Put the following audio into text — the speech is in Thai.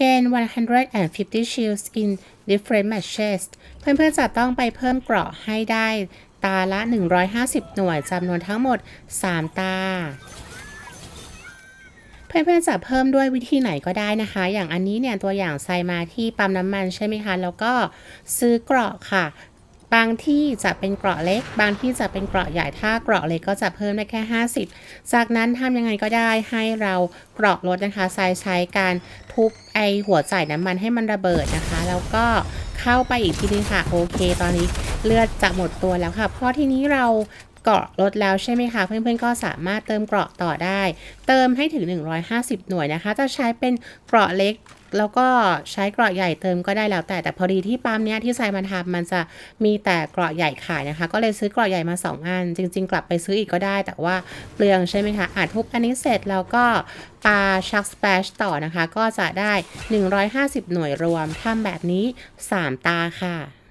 gain 150 shields in different matches เพื่อนๆจะต้องไปเพิ่มเกราะให้ได้ ตาละ 150 หน่วยจำนวนทั้งหมด 3 ตา เพื่อนๆจะเพิ่มด้วยวิธีไหนก็ได้นะคะ อย่างอันนี้เนี่ยตัวอย่างใส่มาที่ปั๊มน้ำมันใช่ไหมคะ แล้วก็ซื้อเกราะค่ะ บางที่จะเป็นเกราะเล็ก บางที่จะเป็นเกราะใหญ่ถ้าเกราะเล็กก็จะเพิ่มได้แค่ 50 จากนั้นทำยังไงก็ได้ให้เราเกราะรถนะคะใช้ใช้การทุบไอหัวจ่ายน้ำมันให้มันระเบิดนะคะ แล้วก็เข้าไปอีกทีนึงค่ะโอเค ตอนนี้เลือดจะหมดตัวแล้วค่ะเพราะทีนี้เรา เกราะรถแล้วใช่ไหมคะ เพื่อนๆก็สามารถเติมเกราะต่อได้ เติมให้ถึง 150 หน่วยนะคะ จะใช้เป็นเกราะเล็กแล้วก็ใช้เกราะใหญ่เติมก็ได้แล้วแต่แต่พอดีที่ปั๊มเนี้ยที่ไซมันทำมันจะมีแต่เกราะใหญ่ขายนะคะ ก็เลยซื้อเกราะใหญ่มา 2 อัน จริง ๆ กลับไปซื้ออีกก็ได้ แต่ว่าเปลืองใช่ไหมคะอาจทุบอันนี้เสร็จแล้วก็ปาชักสเปชต่อนะคะ ก็จะได้ 150 หน่วยรวมทำแบบนี้ 3 ตาค่ะ